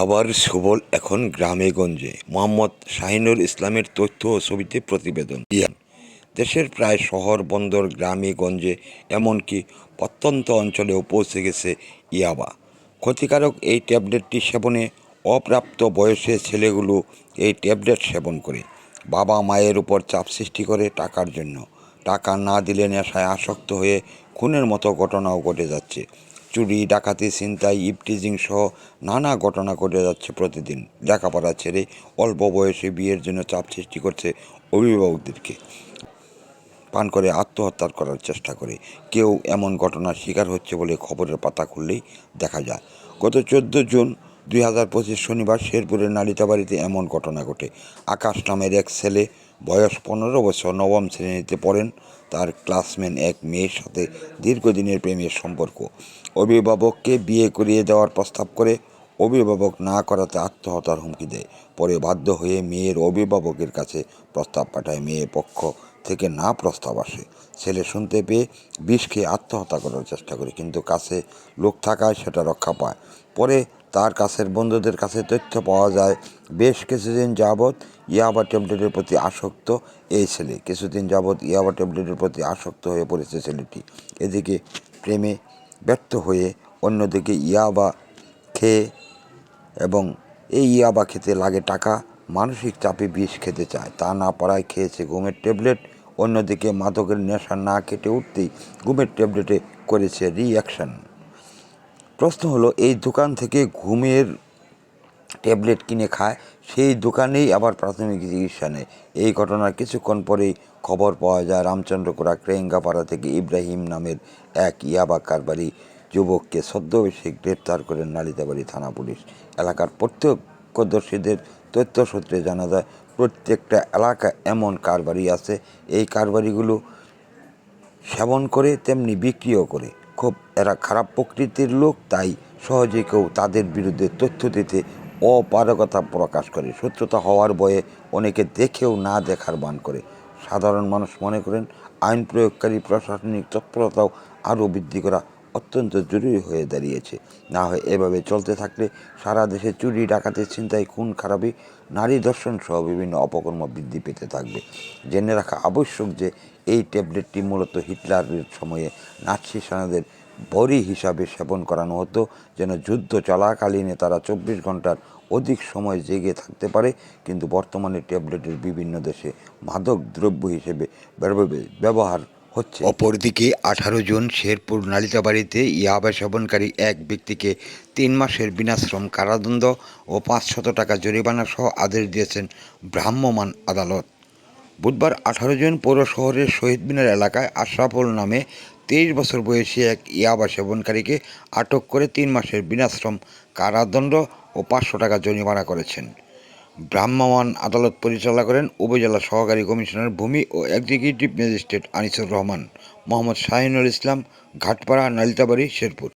ইয়াবার সুবল এখন গ্রামে গঞ্জে। মোহাম্মদ শাহিনুর ইসলামের তথ্য ও ছবিতে প্রতিবেদন। দেশের প্রায় শহর বন্দর গ্রামে গঞ্জে, এমনকি প্রত্যন্ত অঞ্চলেও পৌঁছে গেছে ইয়াবা। ক্ষতিকারক এই ট্যাবলেটটি সেবনে অপ্রাপ্ত বয়সে ছেলেগুলো এই ট্যাবলেট সেবন করে। বাবা মায়ের উপর চাপ সৃষ্টি করে টাকার জন্য। টাকা না দিলে নেশায় আসক্ত হয়ে খুনের মতো ঘটনাও ঘটে যাচ্ছে। চুরি, ডাকাতি, ছিনতাই, ইপটিজিং সহ নানা ঘটনা ঘটে যাচ্ছে প্রতিদিন। লেখাপড়া ছেড়ে অল্প বয়সে বিয়ের জন্য চাপ সৃষ্টি করছে অভিভাবকদেরকে। পান করে আত্মহত্যার করার চেষ্টা করে। কেউ এমন ঘটনার শিকার হচ্ছে বলে খবরের পাতা খুললেই দেখা যায়। গত চোদ্দ জুন দুই হাজার পঁচিশ শনিবার শেরপুরের নালিতাবাড়িতে এমন ঘটনা ঘটে। আকাশ নামের এক ছেলে বয়স পনেরো বছর নবম শ্রেণীতে পড়েন তার ক্লাসমেট এক মেয়ের সাথে দীর্ঘদিনের প্রেমের সম্পর্ক। অভিভাবককে বিয়ে করিয়ে দেওয়ার প্রস্তাব করে অভিভাবক না করাতে আত্মহত্যার হুমকি দেয়। পরে বাধ্য হয়ে মেয়ের অভিভাবকের কাছে প্রস্তাব পাঠায়। মেয়ে পক্ষ থেকে না প্রস্তাব আসে। ছেলে শুনতে পেয়ে বিষ খেয়ে আত্মহত্যা করার চেষ্টা করে, কিন্তু কাছে লোক থাকায় সেটা রক্ষা পায়। পরে তার কাছের বন্ধুদের কাছে তথ্য পাওয়া যায়, বেশ কিছুদিন যাবৎ ইয়াবা ট্যাবলেটের প্রতি আসক্ত এই ছেলে। কিছুদিন যাবৎ ইয়াবা ট্যাবলেটের প্রতি আসক্ত হয়ে পড়েছে ছেলেটি। এদিকে প্রেমে ব্যর্থ হয়ে অন্যদিকে ইয়াবা খেয়ে এবং এই ইয়াবা খেতে লাগে টাকা, মানসিক চাপে বিষ খেতে চায়। তা না পারায় খেয়েছে ঘুমের ট্যাবলেট। অন্যদিকে মাদকের নেশা না কেটে উঠতেই ঘুমের ট্যাবলেটে করেছে রিঅ্যাকশন প্রশ্ন হলো, এই দোকান থেকে ঘুমের ট্যাবলেট কিনে খায়, সেই দোকানেই আবার প্রাথমিক চিকিৎসা নেয়। এই ঘটনার কিছুক্ষণ পরেই খবর পাওয়া যায়, রামচন্দ্রপুরা ক্রেঙ্গাপাড়া থেকে ইব্রাহিম নামের এক ইয়াবা কারবারি যুবককে ছদ্মবেশে গ্রেপ্তার করেন নালিতাবাড়ি থানা পুলিশ। এলাকার প্রত্যক্ষদর্শীদের তথ্য সূত্রে জানা যায়, প্রত্যেকটা এলাকা এমন কারবারি আছে। এই কারবারিগুলো সেবন করে, তেমনি বিক্রিও করে। খুব এরা খারাপ প্রকৃতির লোক, তাই সহজে কেউ তাদের বিরুদ্ধে তথ্য দিতে অপারগতা প্রকাশ করে। শত্রুতা হওয়ার ভয়ে অনেকে দেখেও না দেখার বান করে। সাধারণ মানুষ মনে করেন, আইন প্রয়োগকারী প্রশাসনিক তৎপরতাও আরও বৃদ্ধি করা অত্যন্ত জরুরি হয়ে দাঁড়িয়েছে। না হয় এভাবে চলতে থাকলে সারা দেশে চুরি ডাকাতি ছিনতাই, খুন, খারাপি, নারী দর্শন সহ বিভিন্ন অপকর্ম বৃদ্ধি পেতে থাকবে। জেনে রাখা আবশ্যক যে এই ট্যাবলেটটি মূলত হিটলারের সময়ে নাৎসি সেনাদের বড়ি হিসাবে সেবন করানো হতো, যেন যুদ্ধ চলাকালীনে তারা চব্বিশ ঘণ্টার অধিক সময় জেগে থাকতে পারে, কিন্তু বর্তমানে ট্যাবলেটের বিভিন্ন দেশে মাদক দ্রব্য হিসেবে ব্যবহার হচ্ছে। অপরদিকে আঠারো জন শেরপুর নালিতাবাড়িতে ইয়াবা সেবনকারী এক ব্যক্তিকে তিন মাসের বিনাশ্রম কারাদণ্ড ও পাঁচশত টাকা জরিমানা সহ আদেশ দিয়েছেন ভ্রাম্যমাণ আদালত। বুধবার আঠারো জন পৌর শহরের শহীদ মিনার এলাকায় আশরাফুল নামে তেইশ বছর বয়সী এক ইয়াবা সেবনকারীকে আটক করে তিন মাসের বিনাশ্রম কারাদণ্ড ও পাঁচশো টাকা জরিমানা করেছেন। ভ্রাম্যমাণ আদালত পরিচালনা করেন উপজেলা সহকারী কমিশনার ভূমি ও এক্সিকিউটিভ ম্যাজিস্ট্রেট আনিসুর রহমান, মোহাম্মদ শাহিনুল ইসলাম, ঘাটপাড়া, নালিতাবাড়ি, শেরপুর।